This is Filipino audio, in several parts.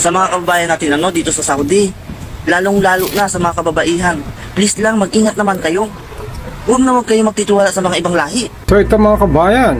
sa mga kababayan natin ano dito sa Saudi. Lalong-lalo na sa mga kababaihan. Please lang mag-ingat naman kayo. Huwag na huwag kayo magtitiwala sa mga ibang lahi. So ito mga kabayan,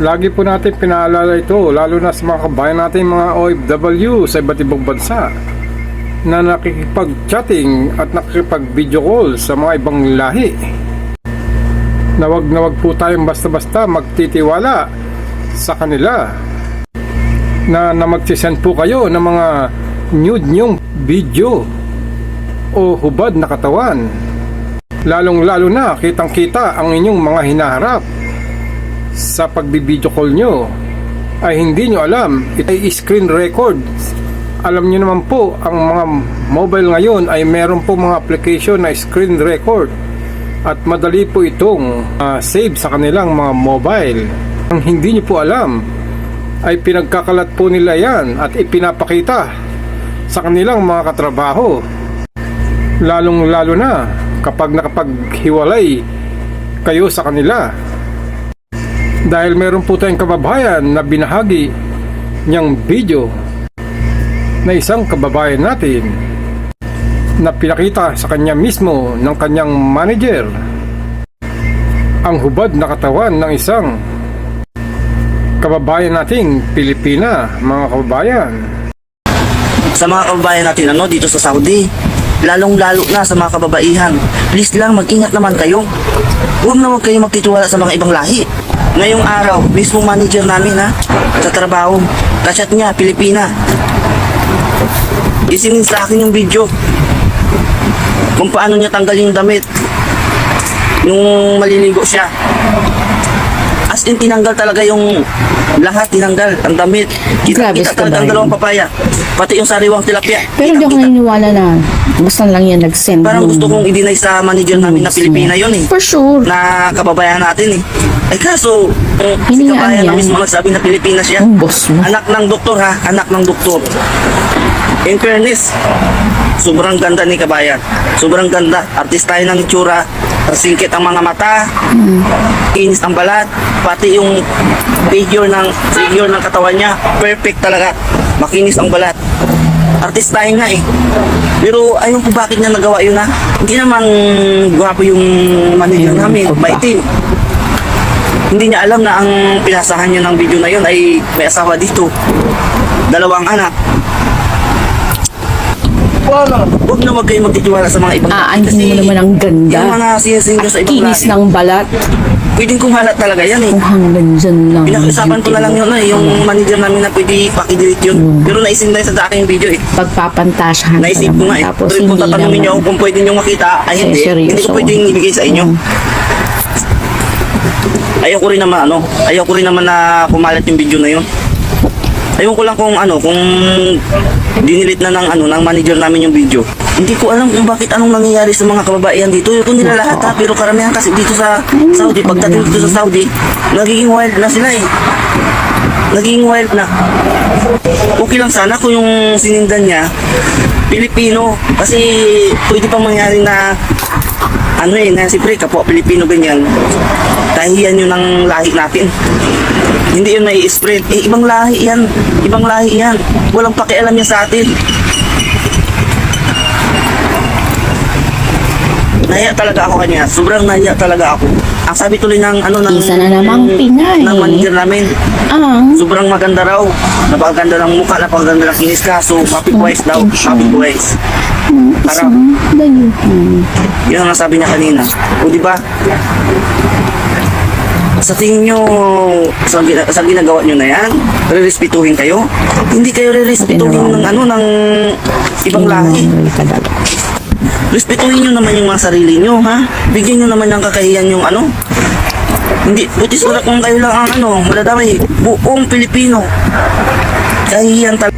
lagi po natin pinaalala ito, lalo na sa mga kabayan natin mga OFW sa iba't ibang bansa na nakikipag-chatting at nakikipag-video call sa mga ibang lahi. Na wag na wag po tayong basta-basta magtitiwala sa kanila na, na magsisend po kayo ng mga nude nyong video o hubad na katawan. Lalong-lalo na kitang-kita ang inyong mga hinaharap sa pagbibideo call nyo. Ay hindi nyo alam ito ay screen record. Alam nyo naman po ang mga mobile ngayon ay meron po mga application na screen record. At madali po itong ah, save sa kanilang mga mobile. Ang hindi nyo po alam ay pinagkakalat po nila yan at ipinapakita sa kanilang mga katrabaho. Lalong lalo na kapag nakapaghiwalay kayo sa kanila. Dahil meron po tayong kababayan na binahagi niyang video na isang kababayan natin na pinakita sa kanya mismo ng kanyang manager. Ang hubad na katawan ng isang kababayan nating Pilipina mga kababayan Sa mga kababayan natin ano dito sa Saudi. Lalong-lalo na sa mga kababaihan. Please lang mag-ingat naman kayo. Huwag na huwag kayo magtitiwala sa mga ibang lahi. Ngayong araw, mismo manager namin ha, sa trabaho, kachat niya, Pilipina. Isinin sa akin yung video kung paano niya tanggalin yung damit nung maliligo siya. As in, tinanggal talaga yung lahat, tinanggal ang damit. Kita, Grabe kita sa talaga ang dalawang papaya. Pati yung sariwang tilapia. Pero hindi ako naniniwala na basta lang yan nag-send. Parang gusto kong i-deny sa manager namin na Pilipina yun eh. For sure. Na kababayan natin eh. Ay kaso, eh, si Hiningaan kabayan na niya. mismo nagsabi na Pilipina siya. Ang boss mo. Anak ng doktor ha, anak ng doktor. In fairness, sobrang ganda ni kabayan. Sobrang ganda. Artistahin ng itsura. Singkit ang mga mata. Kinis ang balat. Pati yung figure ng figure ng katawan niya. Perfect talaga. Makinis ang balat. Artistahin nga eh. Pero ayun po bakit niya nagawa yun ha. Hindi naman gwapo yung manager namin. Maitim. Hindi niya alam na ang pinasahan niya ng video na yun ay may asawa dito. Dalawang anak. Huwag na wag kayo magtitiwala sa mga ibang Aanhin kasi mo naman ang ganda. Yung mga sinising sa ibang Kinis ng balat. pwedeng kumalat talaga yan eh. Kung hanggang dyan lang. Pinag-usapan ko na lang yun eh, yung manager namin na pwede pakidelete yun. Mm. Pero naisin lang sa aking video eh. Pagpapantasyahan Naisip ko nga eh. Tapos kung hindi tatanungin niyo naman. kung pwede niyo makita, ay Eh, hindi. seryoso. Hindi ko pwedeng ibigay sa inyo. Mm. Ayaw ko rin naman ano, ayaw ko rin naman na kumalat yung video na yun. Ayaw ko lang kung ano, kung dinilit na ng ano, ng manager namin yung video. Hindi ko alam kung bakit anong nangyayari sa mga kababaihan dito. Kung nila lahat ha, pero karamihan kasi dito sa Saudi, pagdating dito sa Saudi, nagiging wild na sila eh. Nagiging wild na. Okay lang sana kung yung sinindan niya, Pilipino. Kasi pwede pang mangyari na ano eh, na siyempre kapwa Pilipino ganyan, tahiyan yun ng lahi natin. Hindi yun may spread. Eh, ibang lahi yan. Ibang lahi yan. Walang pakialam yan sa atin. Nahiya talaga ako kanya. Sobrang nahiya talaga ako. Ang sabi tuloy ng ano ng Isa na namang Pinay. ng manager namin. Ang Sobrang maganda raw. Napakaganda ng mukha, napakaganda ng kinis ka. So, happy boys daw. Happy boys. Parang, dayuhan. yun ang nasabi niya kanina. O di ba? Sa tingin nyo, sa, sa ginagawa nyo na yan, re-respetuhin kayo? Hindi kayo re-respetuhin ng ano, ng ibang lahi. Respetuhin nyo naman yung mga sarili nyo, ha? Bigyan nyo naman ng kakahiyan yung ano. Hindi, butis wala kung kayo lang ang ano, madadamay, buong Pilipino. Kahiyan talaga.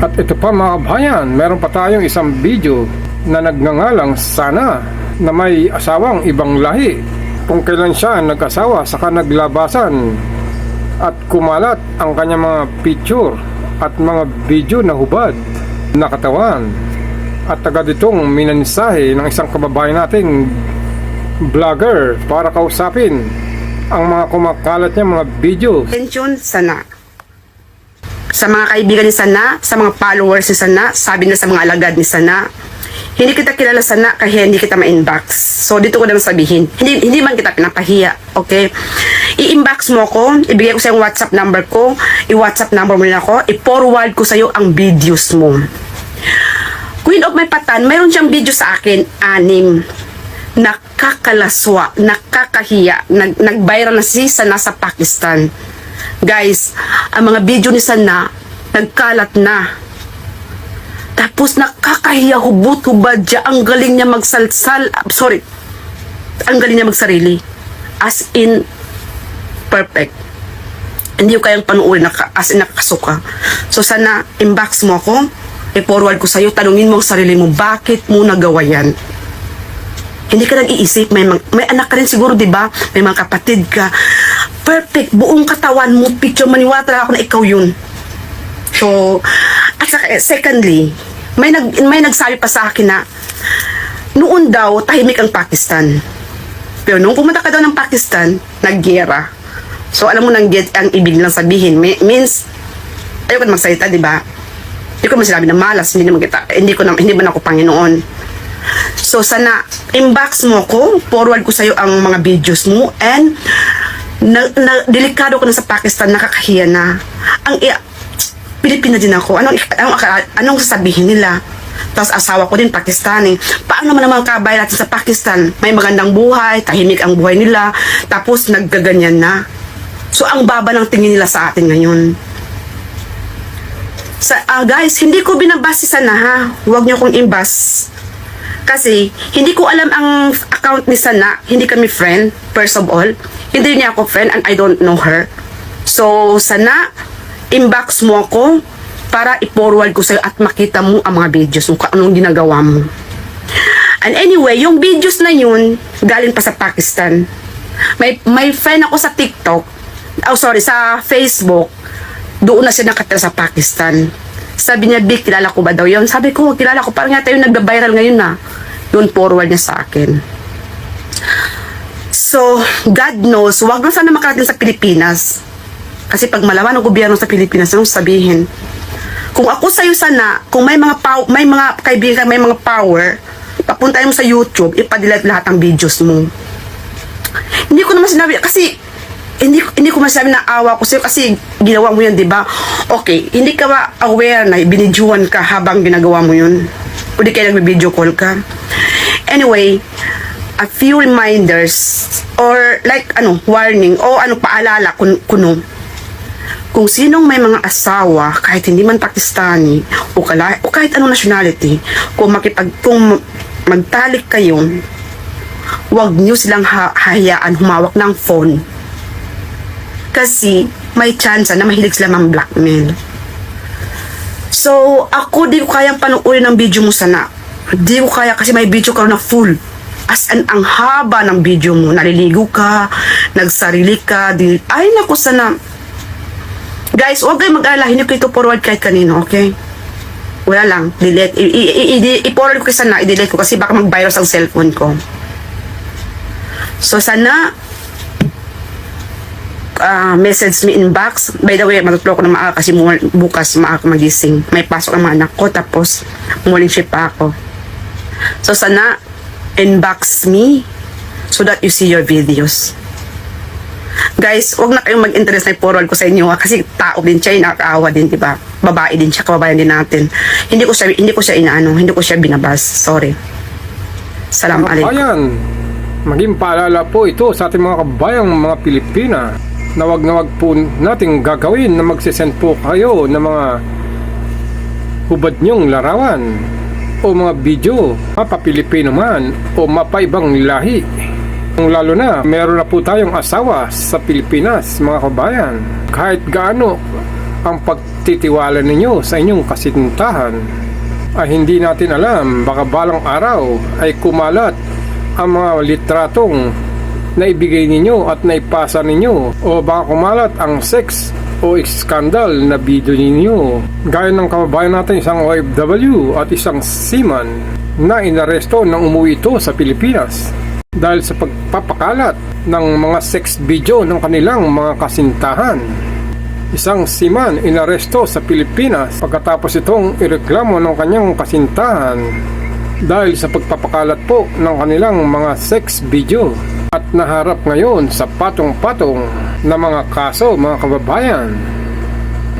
At ito pa mga kabayan, meron pa tayong isang video na nagngangalang sana na may asawang ibang lahi. Kung kailan siya nag-asawa saka naglabasan at kumalat ang kanyang mga picture at mga video na hubad na katawan. At agad itong minansahe ng isang kababayan nating vlogger para kausapin ang mga kumakalat niya mga video Atensyon sana. Sa mga kaibigan ni Sana, sa mga followers ni Sana, sabi na sa mga alagad ni Sana, hindi kita kilala sana kaya hindi kita ma-inbox. So, dito ko naman sabihin, hindi, hindi man kita pinapahiya, okay? I-inbox mo ko, ibigay ko sa yung WhatsApp number ko, i-WhatsApp number mo rin ako, i-forward ko sa'yo ang videos mo. Queen of my patan, mayroon siyang video sa akin, anim. Nakakalaswa, nakakahiya, nag, nag-viral na si sa Pakistan. Guys, ang mga video ni Sana, nagkalat na. Tapos nakakahiya hubot-hubad siya. Ang galing niya magsalsal. ah, sorry. Ang galing niya magsarili. As in, perfect. Hindi ko kayang panuulin naka, as in nakasuka. So sana, inbox mo ako. I-forward ko sa'yo. Tanungin mo ang sarili mo, bakit mo nagawa yan? Hindi ka nag-iisip, may, may anak ka rin siguro, di ba? May mga kapatid ka. Perfect, buong katawan mo, picture, maniwala ako na ikaw yun. So, at saka, eh, secondly, may, nag, may nagsabi pa sa akin na noon daw, tahimik ang Pakistan. Pero nung pumunta ka daw ng Pakistan, naggera. So, alam mo nang get ang ibig lang sabihin. May, means, ayoko na magsalita, di ba? Hindi ko naman sinabi na malas, hindi naman kita, hindi ko na, hindi man ako Panginoon. So, sana, inbox mo ko, forward ko sa'yo ang mga videos mo, and, na, na, delikado ko na sa Pakistan, nakakahiya na. Ang, i- Pilipina din ako. Anong, anong, anong sasabihin nila? Tapos asawa ko din, Pakistani. Paano naman ang mga kabayan natin sa Pakistan? May magandang buhay, tahimik ang buhay nila, tapos naggaganyan na. So, ang baba ng tingin nila sa atin ngayon. Sa, ah, guys, hindi ko binabasi sana ha. Huwag niyo kong imbas. Kasi, hindi ko alam ang account ni Sana. Hindi kami friend, first of all. Hindi niya ako friend and I don't know her. So, Sana, inbox mo ako para i-forward ko sa'yo at makita mo ang mga videos mo, anong ginagawa mo. And anyway, yung videos na yun, galing pa sa Pakistan. May, may friend ako sa TikTok, oh sorry, sa Facebook, doon na siya nakatira sa Pakistan. Sabi niya, Big, kilala ko ba daw yun? Sabi ko, kilala ko. Parang yata yung nagba-viral ngayon na. Doon forward niya sa akin. So, God knows, wag na sana makarating sa Pilipinas. Kasi pag malaman ng gobyerno sa Pilipinas, anong sabihin? Kung ako sa'yo sana, kung may mga pow- may mga kaibigan, may mga power, papuntahin mo sa YouTube, ipadelete lahat ng videos mo. Hindi ko naman sinabi, kasi hindi hindi ko masabi na awa ko sa'yo kasi ginawa mo yan, di ba? Okay, hindi ka ba aware na binidyoan ka habang ginagawa mo yun? O di kaya nagbe-video call ka? Anyway, a few reminders or like ano, warning o ano paalala kun kuno. Kung sinong may mga asawa kahit hindi man Pakistani o, kala, o kahit anong nationality kung makipag kung magtalik kayo huwag niyo silang ha- hayaan humawak ng phone. Kasi may chance na mahilig sila mang blackmail so ako di ko kayang panuorin ng video mo sana. Di ko kaya kasi may video ka na full as an ang haba ng video mo naliligo ka nagsarili ka di, ay naku sana Guys, huwag kayong mag-alala. Hindi ko ito forward kahit kanino, okay? Wala lang. Delete. I-forward ko sana. I-delete ko kasi baka mag-virus ang cellphone ko. So, sana ah message me inbox. By the way, matutulog ko na maaga kasi bukas maaga magising. May pasok ang mga anak ko tapos morning shift pa ako. So, sana inbox me so that you see your videos. Guys, wag na kayong mag-interest na forward ko sa inyo ha, kasi tao din siya, nakakaawa din, di ba? Babae din siya, kababayan din natin. Hindi ko siya hindi ko siya inaano, hindi ko siya binabas. Sorry. Salam alaikum. Ayan, maging paalala po ito sa ating mga kabayang mga Pilipina na wag na wag po nating gagawin na magsisend po kayo ng mga hubad nyong larawan o mga video, mapa-Pilipino man o mapaibang lahi. Lalo na, meron na po tayong asawa sa Pilipinas, mga kabayan. Kahit gaano ang pagtitiwala ninyo sa inyong kasintahan, ay hindi natin alam, baka balang araw ay kumalat ang mga litratong na ibigay ninyo at naipasa ninyo o baka kumalat ang sex o skandal na video ninyo. Gaya ng kababayan natin isang OFW at isang seaman na inaresto nang umuwi ito sa Pilipinas dahil sa pagpapakalat ng mga sex video ng kanilang mga kasintahan. isang siman inaresto sa Pilipinas pagkatapos itong ireklamo ng kanyang kasintahan dahil sa pagpapakalat po ng kanilang mga sex video at naharap ngayon sa patong-patong na mga kaso mga kababayan.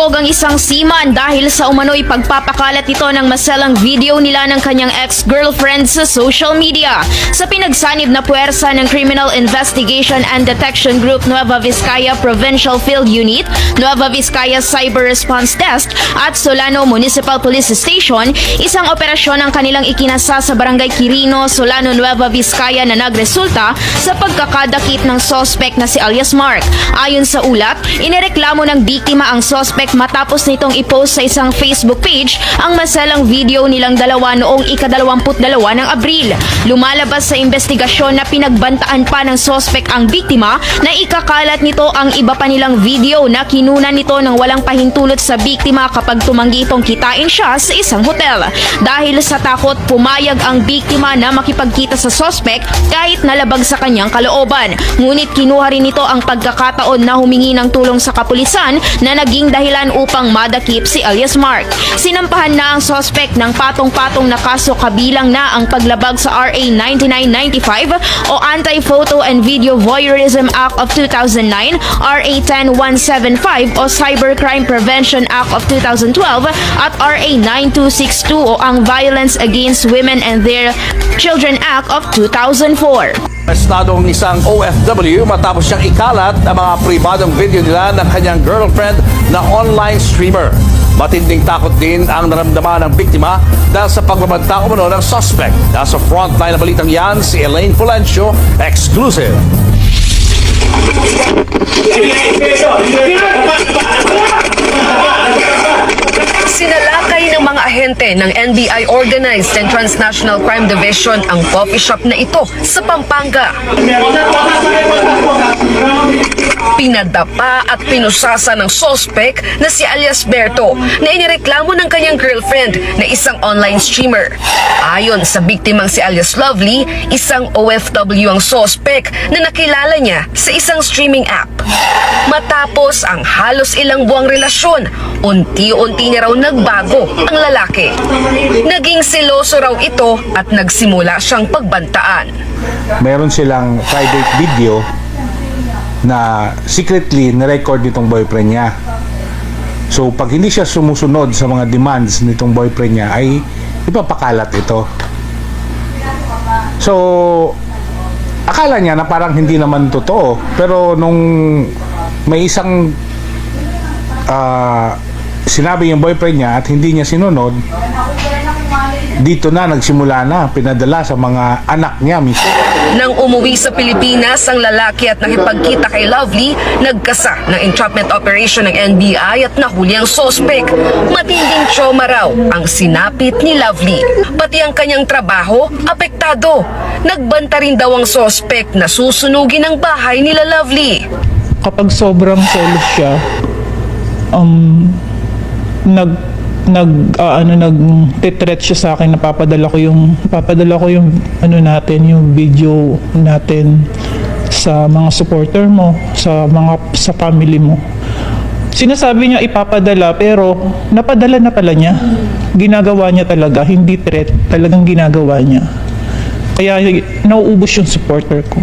Pog ang isang seaman dahil sa umano'y pagpapakalat ito ng maselang video nila ng kanyang ex-girlfriend sa social media. Sa pinagsanib na puwersa ng Criminal Investigation and Detection Group Nueva Vizcaya Provincial Field Unit, Nueva Vizcaya Cyber Response Desk at Solano Municipal Police Station, isang operasyon ang kanilang ikinasa sa Barangay Quirino, Solano, Nueva Vizcaya na nagresulta sa pagkakadakip ng sospek na si alias Mark. Ayon sa ulat, inireklamo ng biktima ang sospek matapos nitong ipost sa isang Facebook page ang masalang video nilang dalawa noong ikadalawamput-dalawa ng Abril. Lumalabas sa investigasyon na pinagbantaan pa ng sospek ang biktima na ikakalat nito ang iba pa nilang video na kinunan nito ng walang pahintulot sa biktima kapag tumanggi itong kitain siya sa isang hotel. Dahil sa takot, pumayag ang biktima na makipagkita sa sospek kahit nalabag sa kanyang kalooban. Ngunit kinuha rin nito ang pagkakataon na humingi ng tulong sa kapulisan na naging dahilan upang madakip si alias Mark. Sinampahan na ang sospek ng patong-patong na kaso kabilang na ang paglabag sa RA 9995 o Anti-Photo and Video Voyeurism Act of 2009, RA 10175 o Cybercrime Prevention Act of 2012 at RA 9262 o ang Violence Against Women and Their Children Act of 2004. Estado ang isang OFW matapos siyang ikalat ang mga pribadong video nila ng kanyang girlfriend na online streamer. Matinding takot din ang naramdaman ng biktima dahil sa pagbabanta umano ng suspect. Nasa frontline na balitang yan, si Elaine Fulencio, exclusive. Sinalakay ng mga ahente ng NBI Organized and Transnational Crime Division ang coffee shop na ito sa Pampanga. Pinadapa at pinusasa ng sospek na si alias Berto na inireklamo ng kanyang girlfriend na isang online streamer. Ayon sa biktimang si alias Lovely, isang OFW ang sospek na nakilala niya sa isang streaming app. Matapos ang halos ilang buwang relasyon, unti-unti niya raw nagbago ang lalaki. Naging seloso raw ito at nagsimula siyang pagbantaan. meron silang private video na secretly na-record nitong boyfriend niya. So, pag hindi siya sumusunod sa mga demands nitong boyfriend niya, ay ipapakalat ito. So, akala niya na parang hindi naman totoo. Pero nung may isang ah, sinabi yung boyfriend niya at hindi niya sinunod, dito na nagsimula na pinadala sa mga anak niya mismo. Nang umuwi sa Pilipinas ang lalaki at nakipagkita kay Lovely, nagkasa ng entrapment operation ng NBI at nahuli ang sospek. Matinding trauma raw ang sinapit ni Lovely. Pati ang kanyang trabaho, apektado. Nagbanta rin daw ang sospek na susunugin ang bahay nila Lovely. kapag sobrang selos siya, um, nag nag ah, ano nag titret siya sa akin napapadala ko yung papadala ko yung ano natin yung video natin sa mga supporter mo sa mga sa family mo. Sinasabi niya ipapadala pero napadala na pala niya. Ginagawa niya talaga hindi threat talagang ginagawa niya. Kaya nauubos yung supporter ko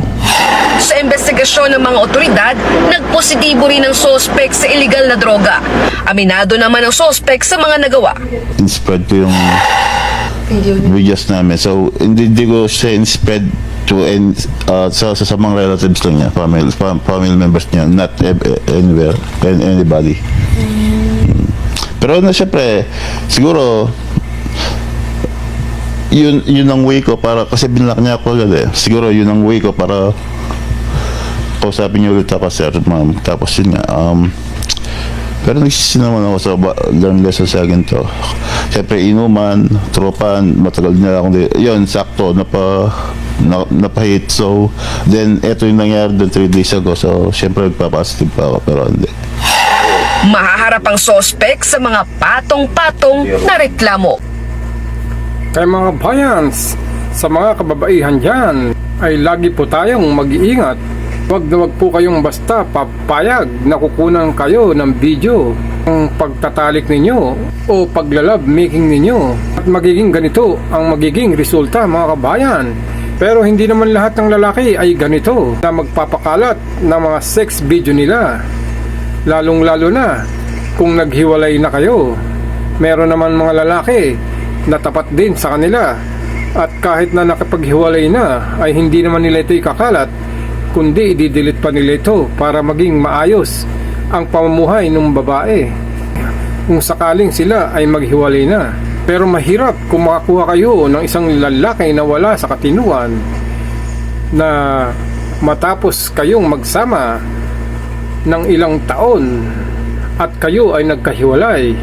Sa investigasyon ng mga otoridad, nagpositibo rin ang sospek sa illegal na droga. Aminado naman ang sospek sa mga nagawa. in-spread ko yung videos namin. So, hindi, hindi ko siya in-spread to and uh, sa, sa, sa mga relatives lang niya, family, fam- family members niya, not anywhere, and anybody. Mm. Pero na syempre, siguro, yun yun ang way ko para kasi binlock niya ako agad eh. Siguro yun ang way ko para kausapin niyo ulit ako sir ma'am. Tapos yun nga um, pero nagsisi naman ako sa ba- learn lesson sa akin to. Siyempre, inuman, tropan, matagal na akong di- yun, sakto, napa, na, napahit. So, then, eto yung nangyari doon 3 days ago. So, siyempre, nagpa-positive pa ako, pero hindi. Mahaharap ang sospek sa mga patong-patong na reklamo. Kaya mga bayans, sa mga kababaihan dyan, ay lagi po tayong mag-iingat Huwag na wag po kayong basta papayag na kukunan kayo ng video ang pagtatalik ninyo o paglalab making ninyo at magiging ganito ang magiging resulta mga kabayan. Pero hindi naman lahat ng lalaki ay ganito na magpapakalat ng mga sex video nila. Lalong lalo na kung naghiwalay na kayo. Meron naman mga lalaki na tapat din sa kanila at kahit na nakapaghiwalay na ay hindi naman nila ito ikakalat kundi ididelete pa nila ito para maging maayos ang pamumuhay ng babae kung sakaling sila ay maghiwalay na. Pero mahirap kung makakuha kayo ng isang lalaki na wala sa katinuan na matapos kayong magsama ng ilang taon at kayo ay nagkahiwalay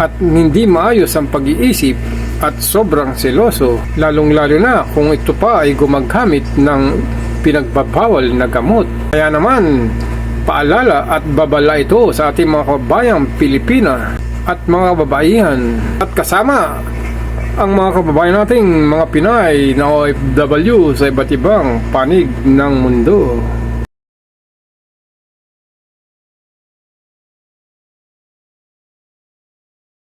at hindi maayos ang pag-iisip at sobrang seloso lalong lalo na kung ito pa ay gumagamit ng pinagbabawal na gamot. Kaya naman, paalala at babala ito sa ating mga kabayang Pilipina at mga babaihan at kasama ang mga kababayan nating mga Pinay na OFW sa iba't ibang panig ng mundo.